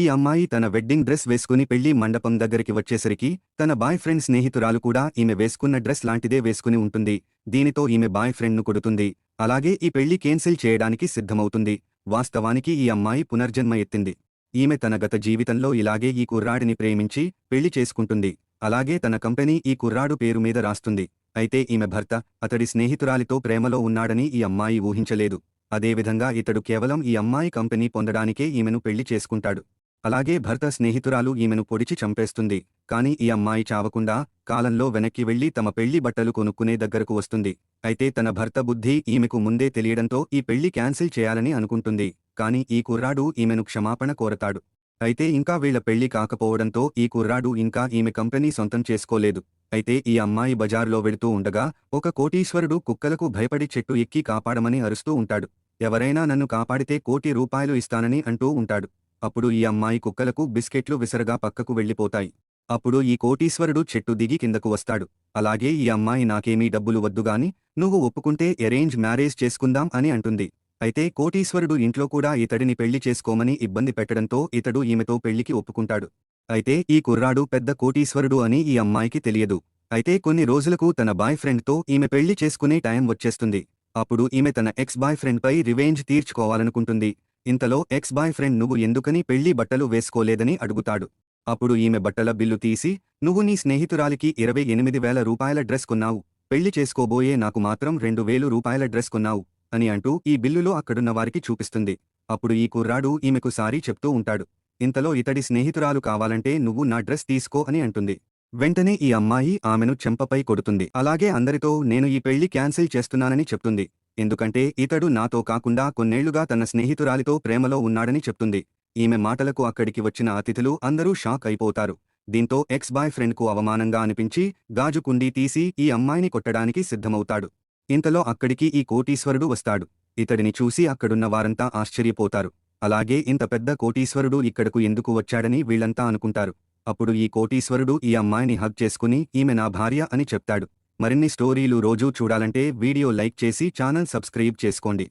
ఈ అమ్మాయి తన వెడ్డింగ్ డ్రెస్ వేసుకుని పెళ్ళి మండపం దగ్గరికి వచ్చేసరికి తన బాయ్ ఫ్రెండ్ స్నేహితురాలు కూడా ఈమె వేసుకున్న డ్రెస్ లాంటిదే వేసుకుని ఉంటుంది. దీనితో ఈమె బాయ్ ఫ్రెండ్ను కొడుతుంది. అలాగే ఈ పెళ్ళి కేన్సిల్ చేయడానికి సిద్ధమవుతుంది. వాస్తవానికి ఈ అమ్మాయి పునర్జన్మ ఎత్తింది. ఈమె తన గత జీవితంలో ఇలాగే ఈ కుర్రాడిని ప్రేమించి పెళ్ళి చేసుకుంటుంది. అలాగే తన కంపెనీ ఈ కుర్రాడు పేరు మీద రాస్తుంది. అయితే ఈమె భర్త అతడి స్నేహితురాలితో ప్రేమలో ఉన్నాడని ఈ అమ్మాయి ఊహించలేదు. అదేవిధంగా ఇతడు కేవలం ఈ అమ్మాయి కంపెనీ పొందడానికే ఈమెను పెళ్ళి చేసుకుంటాడు. అలాగే భర్త స్నేహితురాలు ఈమెను పొడిచి చంపేస్తుంది. కాని ఈ అమ్మాయి చావకుండా కాలంలో వెనక్కి వెళ్ళి తమ పెళ్ళి బట్టలు కొనుక్కునే దగ్గరకు వస్తుంది. అయితే తన భర్త బుద్ధి ఈమెకు ముందే తెలియడంతో ఈ పెళ్ళి క్యాన్సిల్ చేయాలని అనుకుంటుంది. కాని ఈ కుర్రాడు ఈమెను క్షమాపణ కోరతాడు. అయితే ఇంకా వీళ్ళ పెళ్ళి కాకపోవడంతో ఈ కుర్రాడు ఇంకా ఈమె కంపెనీ సొంతం చేసుకోలేదు. అయితే ఈ అమ్మాయి బజార్లో వెళుతూ ఉండగా ఒక కోటీశ్వరుడు కుక్కలకు భయపడి చెట్టు ఎక్కి కాపాడమని అరుస్తూ ఉంటాడు. ఎవరైనా నన్ను కాపాడితే కోటి రూపాయలు ఇస్తానని అంటూ ఉంటాడు. అప్పుడు ఈ అమ్మాయి కుక్కలకు బిస్కెట్లు విసరగా పక్కకు వెళ్ళిపోతాయి. అప్పుడు ఈ కోటీశ్వరుడు చెట్టు దిగి కిందకు వస్తాడు. అలాగే ఈ అమ్మాయి నాకేమీ డబ్బులు వద్దుగాని నువ్వు ఒప్పుకుంటే ఎరేంజ్ మ్యారేజ్ చేసుకుందాం అని అంటుంది. అయితే కోటీశ్వరుడు ఇంట్లో కూడా ఇతడిని పెళ్ళి చేసుకోమని ఇబ్బంది పెట్టడంతో ఇతడు ఈమెతో పెళ్ళికి ఒప్పుకుంటాడు. అయితే ఈ కుర్రాడు పెద్ద కోటీశ్వరుడు అని ఈ అమ్మాయికి తెలియదు. అయితే కొన్ని రోజులకు తన బాయ్ ఫ్రెండ్తో ఈమె పెళ్ళి చేసుకునే టైం వచ్చేస్తుంది. అప్పుడు ఈమె తన ఎక్స్ బాయ్ ఫ్రెండ్పై రివేంజ్ తీర్చుకోవాలనుకుంటుంది. ఇంతలో ఎక్స్ బాయ్ ఫ్రెండ్ నువ్వు ఎందుకని పెళ్ళి బట్టలు వేసుకోలేదని అడుగుతాడు. అప్పుడు ఈమె బట్టల బిల్లు తీసి నువ్వు నీ స్నేహితురాలికి ఇరవై ఎనిమిది వేల రూపాయల డ్రెస్ కొన్నావు. పెళ్ళి చేసుకోబోయే నాకు మాత్రం రెండు వేలు రూపాయల డ్రెస్ కొన్నావు అని అంటూ ఈ బిల్లులో అక్కడున్న వారికి చూపిస్తుంది. అప్పుడు ఈ కుర్రాడు ఈమెకు సారీ చెప్తూ ఉంటాడు. ఇంతలో ఇతడి స్నేహితురాలు కావాలంటే నువ్వు నా డ్రెస్ తీసుకో అని అంటుంది. వెంటనే ఈ అమ్మాయి ఆమెను చెంపపై కొడుతుంది. అలాగే అందరితో నేను ఈ పెళ్ళి క్యాన్సిల్ చేస్తున్నానని చెప్తుంది. ఎందుకంటే ఇతడు నాతో కాకుండా కొన్నేళ్ళుగా తన స్నేహితురాలితో ప్రేమలో ఉన్నాడని చెప్తుంది. ఈమె మాటలకు అక్కడికి వచ్చిన అతిథులు అందరూ షాక్ అయిపోతారు. దీంతో ఎక్స్ బాయ్ ఫ్రెండ్కు అవమానంగా అనిపించి గాజు కుండీ తీసి ఈ అమ్మాయిని కొట్టడానికి సిద్ధమవుతాడు. ఇంతలో అక్కడికి ఈ కోటీశ్వరుడు వస్తాడు. ఇతడిని చూసి అక్కడున్న వారంతా ఆశ్చర్యపోతారు. అలాగే ఇంత పెద్ద కోటీశ్వరుడు ఇక్కడకు ఎందుకు వచ్చాడని వీళ్ళంతా అనుకుంటారు. అప్పుడు ఈ కోటీశ్వరుడు ఈ అమ్మాయిని హగ్ చేసుకుని ఈమె నా భార్య అని చెప్తాడు. మరిన్ని స్టోరీలు రోజూ చూడాలంటే వీడియో లైక్ చేసి ఛానల్ సబ్స్క్రైబ్ చేసుకోండి.